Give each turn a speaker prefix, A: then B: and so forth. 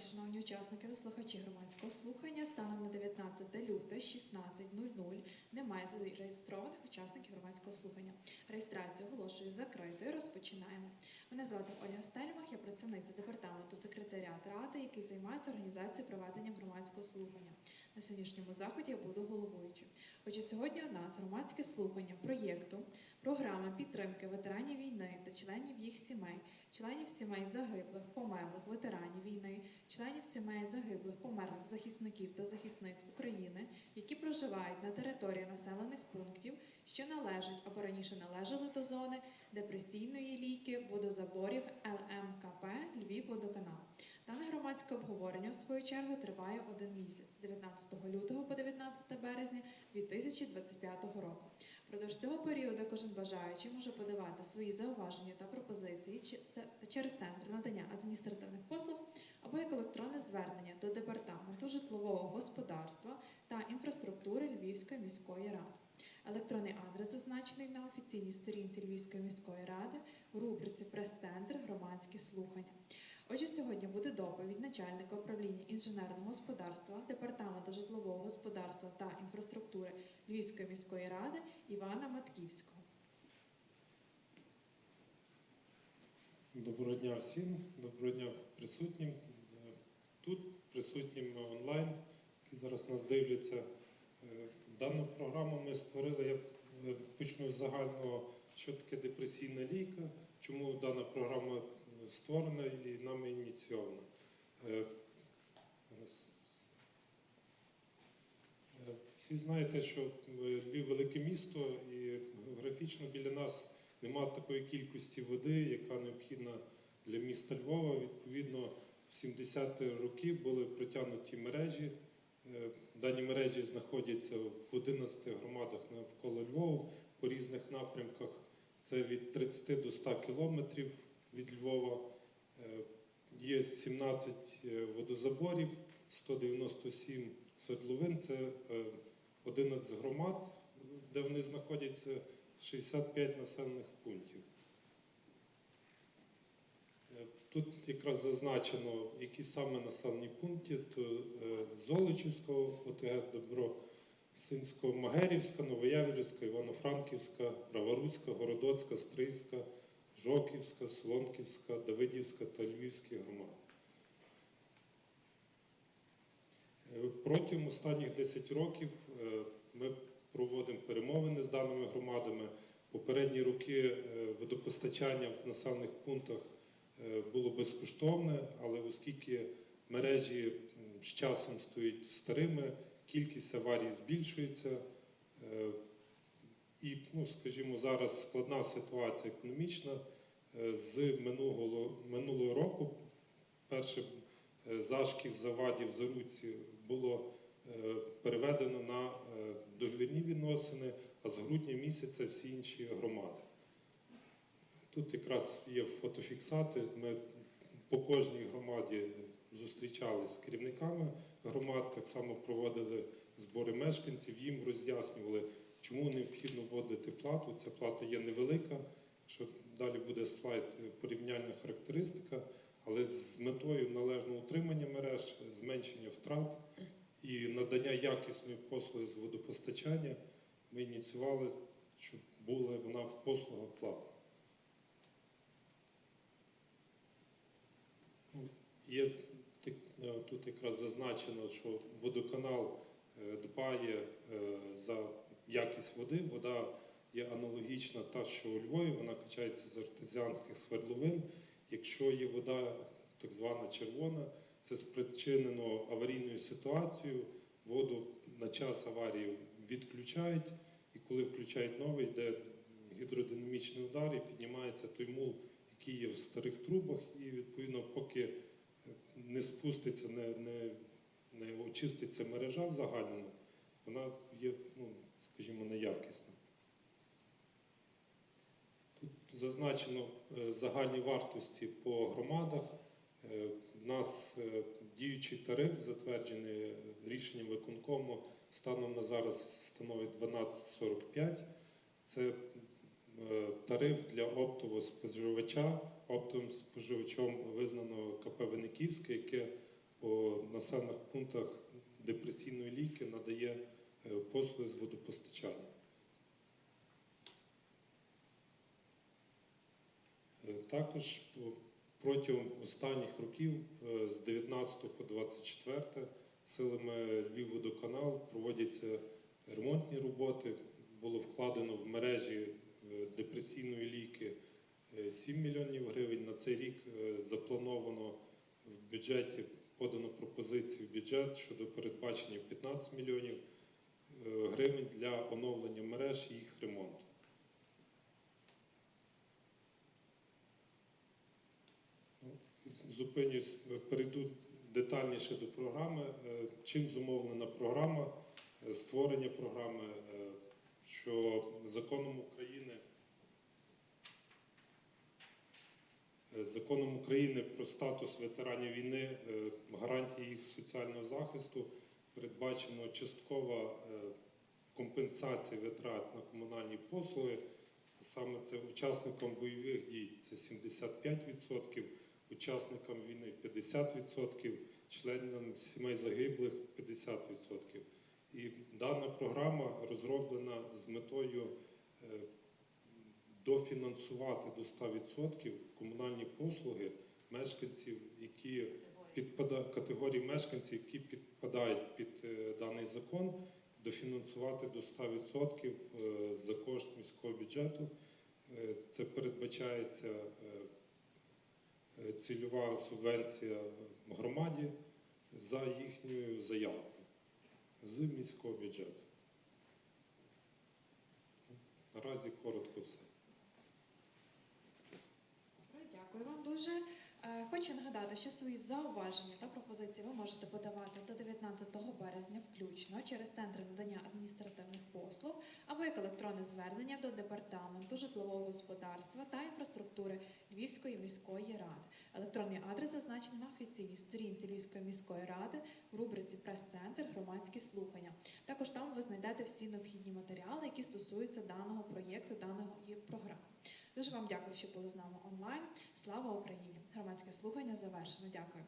A: день, шановні учасники та слухачі громадського слухання. Станом на 19 лютого 16.00 немає зареєстрованих учасників громадського слухання. Реєстрацію оголошую закритою. Розпочинаємо. Мене звати Ольга Стельмах, я працівниця департаменту секретаріат ради, який займається організацією проведення громадського слухання. На сьогоднішньому заході я буду головуючим. Отже, сьогодні у нас громадське слухання проєкту програма підтримки ветеранів війни та членів їх сімей, членів сімей загиблих, померлих ветеранів війни, членів сімей загиблих, померлих захисників та захисниць України, які проживають на території населених пунктів, що належать або раніше належали до зони депресійної ліки водозаборів ЛМКП Львівводоканал. Дане громадське обговорення, в свою чергу, триває один місяць з 19 лютого по 19 березня 2025 року. Впродовж цього періоду кожен бажаючий може подавати свої зауваження та пропозиції через центр надання адміністративних послуг або як електронне звернення до департаменту житлового господарства та інфраструктури Львівської міської ради. Електронний адрес зазначений на офіційній сторінці Львівської міської ради в рубриці Прес-центр громадські слухання. Отже, сьогодні буде доповідь начальника управління інженерного господарства департаменту житлового господарства та інфраструктури Львівської міської ради Івана Матківського.
B: Доброго дня всім, доброго дня присутнім. Тут, присутнім онлайн, які зараз нас дивляться. Е, Дану програму ми створили, я е, почну з загального, що таке депресійна лійка, чому дана програма створена і нами ініційована. Е. Е, Всі знаєте, що Львів велике місто і географічно біля нас немає такої кількості води, яка необхідна для міста Львова. Відповідно, в 70-ті роки були протягнуті мережі. Е, Дані мережі знаходяться в 11 громадах навколо Львова по різних напрямках. Це від 30 до 100 кілометрів від Львова. Е, Є 17 е, водозаборів, 197 свердловин. Це е, 11 громад, де вони знаходяться, 65 населених пунктів. Е, Тут якраз зазначено, які саме населені пункти, то е, Золочівського, ОТГ Добро, Синського, Магерівська, Новояврівська, Івано-Франківська, Праворуцька, Городоцька, Стрийська, Жоківська, Солонківська, Давидівська та Львівські громади. Е, Протягом останніх 10 років е, ми проводимо перемовини з даними громадами. Попередні роки е, водопостачання в населених пунктах було безкоштовне, але оскільки мережі з часом стають старими, кількість аварій збільшується. І, ну, скажімо, зараз складна ситуація економічна. Е, З минулого, минулого року перше зашків, завадів, заруці було е, переведено на е, договірні відносини, а з грудня місяця всі інші громади. Тут якраз є фотофіксація. Ми по кожній громаді зустрічалися з керівниками громад, так само проводили збори мешканців, їм роз'яснювали, чому необхідно вводити плату. Ця плата є невелика, що далі буде слайд е, порівняльна характеристика, але з метою належного утримання мереж, зменшення втрат і надання якісної послуги з водопостачання ми ініціювали, щоб була вона в послугах платна. Ну, Є е, тут якраз зазначено, що водоканал е, дбає за якість води. Вода є аналогічна та, що у Львові, вона качається з артезіанських свердловин. Якщо є вода так звана червона, це спричинено аварійною ситуацією. Воду на час аварії відключають, і коли включають новий, йде гідродинамічний удар і піднімається той мул, який є в старих трубах, і відповідно, поки не спуститься, не, не, не очиститься мережа в загальному, вона є, ну, скажімо, неякісна. Тут зазначено е, загальні вартості по громадах. Е, У нас е, діючий тариф, затверджений рішенням виконкому, станом на зараз становить 12,45. Це е, тариф для оптового споживача. Оптовим споживачом визнано КП Винниківське, яке по населених пунктах депресійної ліки надає е, послуги з водопостачання. Е, Також протягом останніх років, е, з 19 по 24, силами Львівводоканал проводяться ремонтні роботи. Було вкладено в мережі е, депресійної ліки е, 7 мільйонів гривень. На цей рік е, заплановано в бюджеті, подано пропозицію в бюджет щодо передбачення 15 мільйонів е, гривень для оновлення мереж і їх ремонту. Зупинюсь, перейду детальніше до програми. Е, Чим зумовлена програма, Е, створення програми, е, що законом України законом України про статус ветеранів війни, гарантії їх соціального захисту передбачено часткова е, компенсація витрат на комунальні послуги. Саме це учасникам бойових дій це 75%, учасникам війни 50%, членам сімей загиблих 50%. І дана програма розроблена з метою е, дофінансувати до 100% комунальні послуги мешканців, які підпада категорії мешканців, які підпадають під е, даний закон, дофінансувати до 100% е, за кошт міського бюджету. Е, Це передбачається цільова субвенція громаді за їхньою заявкою з міського бюджету. Наразі коротко все.
A: Дякую вам дуже. Е, Хочу нагадати, що свої зауваження та пропозиції ви можете подавати до 19 березня включно через центри надання адміністративних послуг або як електронне звернення до департаменту житлового господарства та інфраструктури Львівської міської ради. Електронний адрес зазначений на офіційній сторінці Львівської міської ради в рубриці Прес-центр громадські слухання. Також там ви знайдете всі необхідні матеріали, які стосуються даного проєкту, даної програми. Дуже вам дякую, що були з нами онлайн. Слава Україні! Громадське слухання завершено. Дякую.